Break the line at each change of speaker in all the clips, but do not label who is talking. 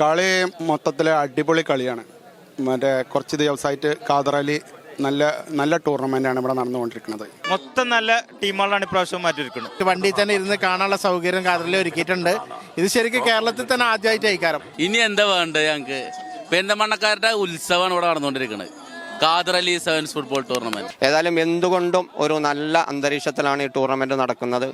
കളി മൊത്തത്തിലെ അടിപൊളി കളിയാണ്. മറ്റേ കുറച്ച് ദിവസമായിട്ട് ഖാദർ അലി നല്ല നല്ല ടൂർണമെന്റാണ് ഇവിടെ നടന്നുകൊണ്ടിരിക്കുന്നത്.
മൊത്തം നല്ല ടീമുകളാണ് ഇപ്രാവശ്യം മാറ്റിയിരിക്കുന്നത്.
വണ്ടി തന്നെ ഇരുന്ന് കാണാനുള്ള സൗകര്യം കാതറലി ഒരുക്കിയിട്ടുണ്ട്. ഇത് ശരിക്കും കേരളത്തിൽ തന്നെ ആദ്യമായിട്ട് അയക്കാരം
ഇനി എന്താ വേണ്ടത് ഞങ്ങൾക്ക് പെരുന്തമണ്ണക്കാരുടെ ഉത്സവമാണ് ഇവിടെ നടന്നുകൊണ്ടിരിക്കുന്നത്. Khadarali Ali sevens football tournament
ഏതായാലും എന്തുകൊണ്ടും ഒരു നല്ല അന്തരീക്ഷത്തിലാണ് ഈ ടൂർണമെന്റ് നടക്കുന്നത്.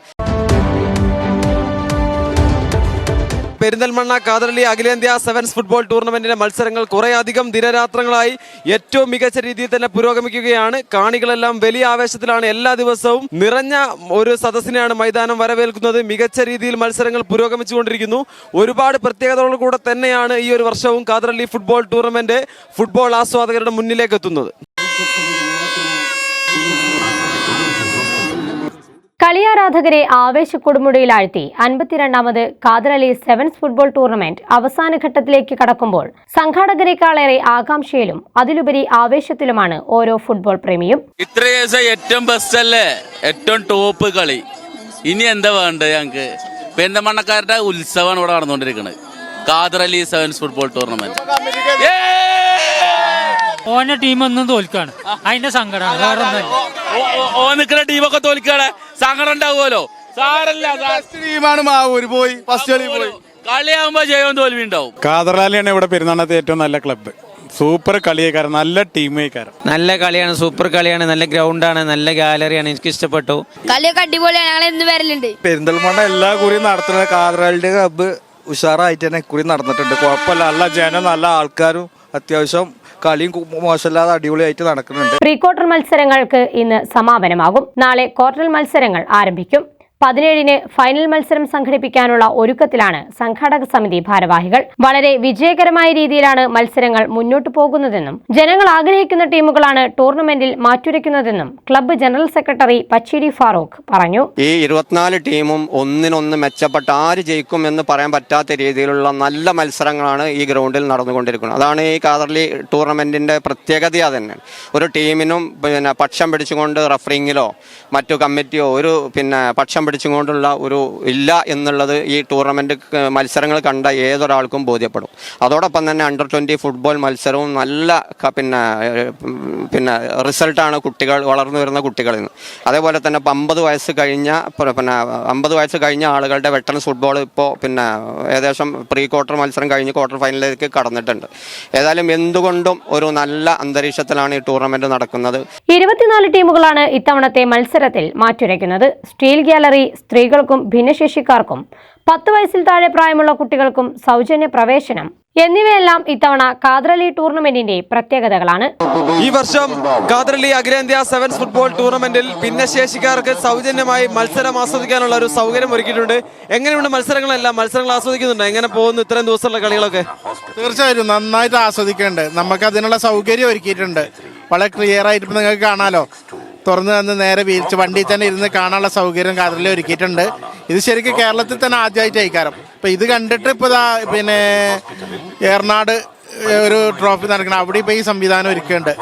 പെരിന്തൽമണ്ണ കാതറലി അഖിലേന്ത്യാ സെവൻസ് ഫുട്ബോൾ ടൂർണമെന്റിന്റെ മത്സരങ്ങൾ കുറേയധികം ദിനരാത്രങ്ങളായി ഏറ്റവും മികച്ച രീതിയിൽ തന്നെ പുരോഗമിക്കുകയാണ്. കാണികളെല്ലാം വലിയ ആവേശത്തിലാണ് എല്ലാ ദിവസവും നിറഞ്ഞ ഒരു സദസ്സിനെയാണ് മൈതാനം വരവേൽക്കുന്നത്. മികച്ച രീതിയിൽ മത്സരങ്ങൾ പുരോഗമിച്ചുകൊണ്ടിരിക്കുന്നു. ഒരുപാട് പ്രത്യേകതകളോട് കൂടെ തന്നെയാണ് ഈ ഒരു വർഷവും കാതറലി ഫുട്ബോൾ ടൂർണമെന്റ് ഫുട്ബോൾ ആസ്വാദകരുടെ മുന്നിലേക്ക് എത്തുന്നത്.
കളിയാരാധകരെ ആവേശക്കൊടുമുടിയിലാഴ്ത്തി അൻപത്തിരണ്ടാമത് കാതറലി സെവൻസ് ഫുട്ബോൾ ടൂർണമെന്റ് അവസാന ഘട്ടത്തിലേക്ക് കടക്കുമ്പോൾ സംഘാടകരെക്കാളേറെ ആകാംക്ഷയിലും അതിലുപരി ആവേശത്തിലുമാണ് ഓരോ ഫുട്ബോൾ പ്രേമിയും
ഇത്ര ഏറ്റവും ബെസ്റ്റ് അല്ലേ ഏറ്റവും ടോപ്പ് കളി ഇനി എന്താ വേണ്ടത് ഞങ്ങൾക്ക് പെരിന്തമണ്ണക്കാരുടെ ഉത്സവമാണ് ഇവിടെ നടന്നുകൊണ്ടിരിക്കുന്നത് കാതറലി സെവൻസ് ഫുട്ബോൾ ടൂർണമെന്റ്
ഓന്റെ ടീം ഒന്നും തോൽക്കാണ് അതിന്റെ സങ്കടമാണ് വേറെ
ഓ നിൽക്കുന്ന ടീമൊക്കെ തോൽക്കാണ് സങ്കടം ഉണ്ടാവുമല്ലോ. സാറല്ല
ടീമാണ് മാവൂര്. പോയി ഫസ്റ്റ് കളി പോയി.
കളിയാകുമ്പോ ജയവും തോൽവി ഉണ്ടാവും.
കാതറാലിയാണ് ഇവിടെ പെരുന്നാളത്തെ ഏറ്റവും നല്ല ക്ലബ്ബ് സൂപ്പർ കളിയേക്കാരൻ നല്ല ടീമേക്കാരൻ
നല്ല കളിയാണ് സൂപ്പർ കളിയാണ് നല്ല ഗ്രൗണ്ടാണ് നല്ല ഗാലറിയാണ് എനിക്ക് ഇഷ്ടപ്പെട്ടു
കളിയൊക്കെ അടിപൊളിയാണ് ഞങ്ങൾ എന്ന് വരലുണ്ട്.
പെരിന്തൽമണ്ണ എല്ലാ കുറിയും നടത്തുന്ന കാതറാലിന്റെ ക്ലബ്ബ് ഉഷാറായിട്ട് തന്നെ കുറി നടന്നിട്ടുണ്ട്. കുഴപ്പമില്ല നല്ല ജനം നല്ല ആൾക്കാരും അത്യാവശ്യം കളിയും മോശമില്ലാതെ അടിപൊളിയായിട്ട് നടക്കുന്നുണ്ട്.
പ്രീ ക്വാർട്ടർ മത്സരങ്ങൾക്ക് ഇന്ന് സമാപനമാകും. നാളെ ക്വാർട്ടർ മത്സരങ്ങൾ ആരംഭിക്കും. പതിനേഴിന് ഫൈനൽ മത്സരം സംഘടിപ്പിക്കാനുള്ള ഒരുക്കത്തിലാണ് സംഘാടക സമിതി ഭാരവാഹികൾ. വളരെ വിജയകരമായ രീതിയിലാണ് മത്സരങ്ങൾ മുന്നോട്ടു പോകുന്നതെന്നും ജനങ്ങൾ ആഗ്രഹിക്കുന്ന ടീമുകളാണ് ടൂർണമെന്റിൽ മാറ്റുരയ്ക്കുന്നതെന്നും club general secretary Pachidi Farooq പറഞ്ഞു.
ഈ ഇരുപത്തിനാല് ടീമും ഒന്നിനൊന്ന് മെച്ചപ്പെട്ട ആര് ജയിക്കും എന്ന് പറയാൻ പറ്റാത്ത രീതിയിലുള്ള നല്ല മത്സരങ്ങളാണ് ഈ ഗ്രൗണ്ടിൽ നടന്നുകൊണ്ടിരിക്കുന്നത്. അതാണ് ഈ കാതർലി ടൂർണമെന്റിന്റെ പ്രത്യേകത തന്നെ. ഒരു ടീമിനും പിന്നെ പക്ഷം പിടിച്ചുകൊണ്ട് റഫറിങ്ങിലോ മറ്റു കമ്മിറ്റിയോ ഒരു പിന്നെ പക്ഷം പിടിച്ചുകൊണ്ടുള്ള ഒരു ഇല്ല എന്നുള്ളത് ഈ ടൂർണമെന്റ് മത്സരങ്ങൾ കണ്ട ഏതൊരാൾക്കും ബോധ്യപ്പെടും. അതോടൊപ്പം തന്നെ അണ്ടർ ട്വന്റി ഫുട്ബോൾ മത്സരവും നല്ല പിന്നെ പിന്നെ റിസൾട്ടാണ് കുട്ടികൾ വളർന്നു വരുന്ന കുട്ടികളിൽ നിന്ന്. അതേപോലെ തന്നെ ഇപ്പം അമ്പത് വയസ്സ് കഴിഞ്ഞ പിന്നെ അമ്പത് വയസ്സ് കഴിഞ്ഞ ആളുകളുടെ വെട്ടറൻസ് ഫുട്ബോൾ ഇപ്പോൾ പിന്നെ ഏകദേശം പ്രീ ക്വാർട്ടർ മത്സരം കഴിഞ്ഞ് ക്വാർട്ടർ ഫൈനലിലേക്ക് കടന്നിട്ടുണ്ട്. ഏതായാലും എന്തുകൊണ്ടും ഒരു നല്ല അന്തരീക്ഷത്തിലാണ് ഈ ടൂർണമെന്റ് നടക്കുന്നത്.
ഇരുപത്തിനാല് ടീമുകളാണ് ഇത്തവണത്തെ മത്സരത്തിൽ മാറ്റുരയ്ക്കുന്നത്. സ്റ്റീൽ ഗാലറി സ്ത്രീകൾക്കും ഭിന്നശേഷിക്കാർക്കും പത്ത് വയസ്സിൽ താഴെ പ്രായമുള്ള കുട്ടികൾക്കും സൗജന്യ പ്രവേശനം എന്നിവയെല്ലാം ഇത്തവണ കാദ്രലി ടൂർണമെന്റിന്റെ പ്രത്യേകതകളാണ്.
ഈ വർഷം കാതറലി അഖിലേന്ത്യാ സെവൻസ് ഫുട്ബോൾ ടൂർണമെന്റിൽ ഭിന്നശേഷിക്കാർക്ക് സൗജന്യമായി മത്സരം ആസ്വദിക്കാനുള്ള ഒരു സൗകര്യം ഒരുക്കിയിട്ടുണ്ട്. എങ്ങനെയുണ്ട് മത്സരങ്ങളെല്ലാം? മത്സരങ്ങൾ ആസ്വദിക്കുന്നുണ്ട്? എങ്ങനെ പോകുന്നു ഇത്രയും ദിവസമുള്ള കളികളൊക്കെ?
തീർച്ചയായും നന്നായിട്ട് ആസ്വദിക്കേണ്ടത് നമുക്ക് അതിനുള്ള സൗകര്യം ഒരുക്കിയിട്ടുണ്ട്. വളരെ ക്ലിയർ ആയിട്ട് നിങ്ങൾക്ക് കാണാലോ. തുറന്ന് തന്ന് നേരെ വീഴ്ച വണ്ടിയിൽ തന്നെ ഇരുന്ന് കാണാനുള്ള സൗകര്യം കാറിൽ ഒരുക്കിയിട്ടുണ്ട്. ഇത് ശരിക്കും കേരളത്തിൽ തന്നെ ആദ്യമായിട്ട് അയക്കാരം അപ്പൊ ഇത് കണ്ടിട്ട് ഇപ്പോൾ പിന്നെ ഏർനാട് ഒരു ട്രോഫി നടക്കണം അവിടെ ഇപ്പോൾ ഈ സംവിധാനം ഒരുക്കുന്നുണ്ട്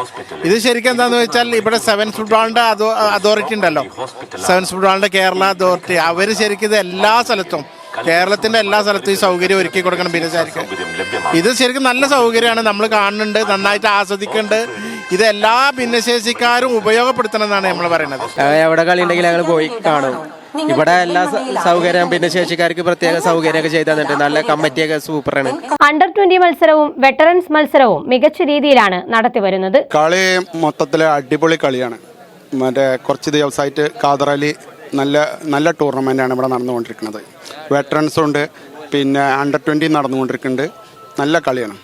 ഇത് ശരിക്കും എന്താണെന്ന് വെച്ചാൽ ഇവിടെ സെവൻസ് ഫുട്ബോളിന്റെ അതോ അതോറിറ്റി ഉണ്ടല്ലോ. സെവൻസ് ഫുട്ബോളിന്റെ കേരള അതോറിറ്റി അവർ ശരിക്കും ഇത് എല്ലാ സ്ഥലത്തും കേരളത്തിന്റെ എല്ലാ സ്ഥലത്തും ഈ സൗകര്യം ഒരുക്കി കൊടുക്കണം ഭിന്നശേഷിക്ക് ഇത് ശരിക്കും നല്ല സൗകര്യമാണ്. നമ്മൾ കാണുന്നുണ്ട് നന്നായിട്ട് ആസ്വദിക്കുന്നുണ്ട്. ഇത് എല്ലാ ഭിന്നശേഷിക്കാരും ഉപയോഗപ്പെടുത്തണം എന്നാണ് നമ്മൾ പറയുന്നത്.
എവിടെ കളി ഉണ്ടെങ്കിൽ ഞങ്ങൾ പോയി കാണും. ഇവിടെ എല്ലാ സൗകര്യം പിന്നെ ശേഷിക്കാർക്ക് പ്രത്യേക സൗകര്യമൊക്കെ ചെയ്തു തന്നിട്ട് നല്ല കമ്മിറ്റിയൊക്കെ സൂപ്പറാണ്.
അണ്ടർ ട്വന്റി മത്സരവും വെറ്ററൻസ് മത്സരവും മികച്ച രീതിയിലാണ് നടത്തി വരുന്നത്.
കളി മൊത്തത്തിലെ അടിപൊളി കളിയാണ്. മറ്റേ കുറച്ച് ദിവസമായിട്ട് കാതറലി നല്ല നല്ല നല്ല ടൂർണമെന്റാണ് ഇവിടെ നടന്നുകൊണ്ടിരിക്കുന്നത്. വെറ്ററൻസ് ഉണ്ട് പിന്നെ അണ്ടർ ട്വന്റി നടന്നുകൊണ്ടിരിക്കുന്നുണ്ട്. നല്ല കളിയാണ്.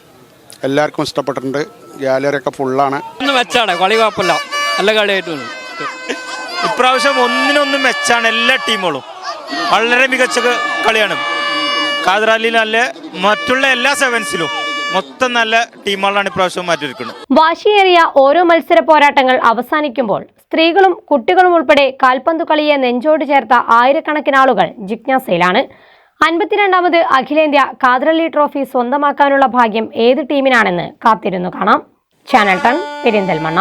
എല്ലാവർക്കും ഇഷ്ടപ്പെട്ടിട്ടുണ്ട്. ഗാലറി ഒക്കെ ഫുള്ളാണ്
ഒന്ന് മെച്ചാണ് കളി കുഴപ്പമില്ല. നല്ല കളിയായിട്ടുണ്ട്.
ഇപ്രാവശ്യം ഒന്നിനൊന്നും മെച്ചാണ് എല്ലാ ടീമുകളും. വളരെ മികച്ച കളിയാണ്. കാതറാലിയിൽ നല്ല മറ്റുള്ള എല്ലാ സെവൻസിലും മൊത്തം നല്ല ടീമുകളാണ് ഇപ്രാവശ്യം മാറ്റിയിരിക്കുന്നത്
വാശിയേറിയ ഓരോ മത്സര പോരാട്ടങ്ങൾ അവസാനിക്കുമ്പോൾ സ്ത്രീകളും കുട്ടികളും ഉൾപ്പെടെ കാൽപന്തു കളിയെ നെഞ്ചോട് ചേർത്ത ആയിരക്കണക്കിന് ആളുകൾ ജിജ്ഞാസയിലാണ്. അൻപത്തിരണ്ടാമത് അഖിലേന്ത്യാ കാതറലി ട്രോഫി സ്വന്തമാക്കാനുള്ള ഭാഗ്യം ഏത് ടീമിനാണെന്ന് കാത്തിരുന്നു കാണാം. Channel ten Perinthalmanna.